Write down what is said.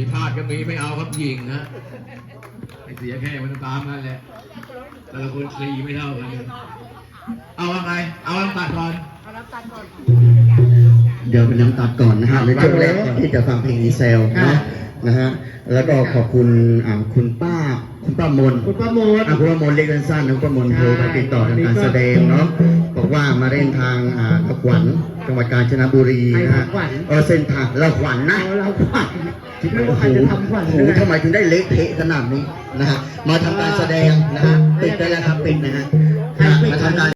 ผิดพลาดก็มีไม่เอาครับยิงฮะไอเสียแค่มันตามนั่นแหละแต่ละคนซีไม่เท่ากัน เอาอะไร เอาลำตัดก่อนเาดก่อน เดี๋ยวเป็นลำตัดก่อนนะฮะในช่วงแล้วที่จะฟังเพลงอีเซลนะ นะฮะแล้วก็ขอบคุณอ่าคุณป้าคุณป้ามนคุณประโมทอะคุณป้ามนเล็กสั้นๆนะคุณป้ามนโทรไปติดต่อทางการแสดงเนาะบอกว่ามาเล่นทางอ่าตะขวัญจังหวัดกาญจนบุรีนะฮะเออเส้นทางละขวัญนะเอาเราขวัญที่ไม่โอ้ว่าใคโหรจะทำขวัญโอ้โหทำไมถึงได้เละเทะขนาดนี้นะฮะมาทำการแสดงนะฮะปิดได้แล้วครับปิดนะฮะนะฮะมาทำการ